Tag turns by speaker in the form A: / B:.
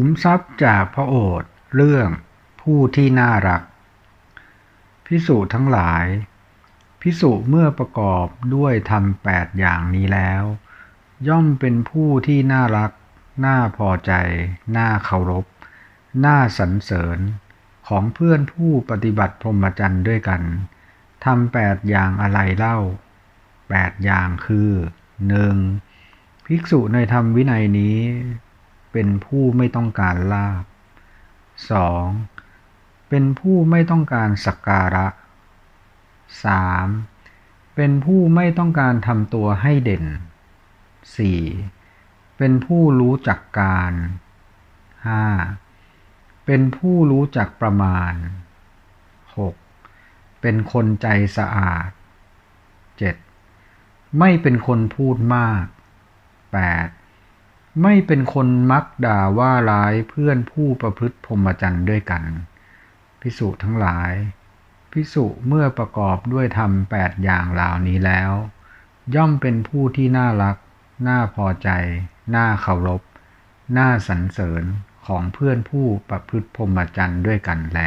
A: ขุมทรัพย์จากพระโอษฐ์เรื่องผู้ที่น่ารัก พิสุทั้งหลาย พิสุเมื่อประกอบด้วยทำแปดอย่างนี้แล้ว ย่อมเป็นผู้ที่น่ารัก น่าพอใจ น่าเคารพ น่าสรรเสริญของเพื่อนผู้ปฏิบัติพรหมจรรย์ด้วยกันทำแปดอย่างอะไรเล่าแปดอย่างคือหนึ่งภิกษุในธรรมวินัยนี้ เป็นผู้ไม่ต้องการลาบ 2. เป็นผู้ไม่ต้องการสักการะ 3. เป็นผู้ไม่ต้องการทำตัวให้เด่น 4. เป็นผู้รู้จักการ 5. เป็นผู้รู้จักประมาณ 6. เป็นคนใจสะอาด 7. ไม่เป็นคนพูดมาก 8. ไม่เป็นคนมักด่าว่าร้ายเพื่อนผู้ประพฤติพรหมจรรย์ด้วยกัน พิสุทั้งหลาย พิสุเมื่อประกอบด้วยธรรมแปดอย่างเหล่านี้แล้ว ย่อมเป็นผู้ที่น่ารัก น่าพอใจ น่าเคารพ น่าสรรเสริญของเพื่อนผู้ประพฤติพรหมจรรย์ด้วยกันแล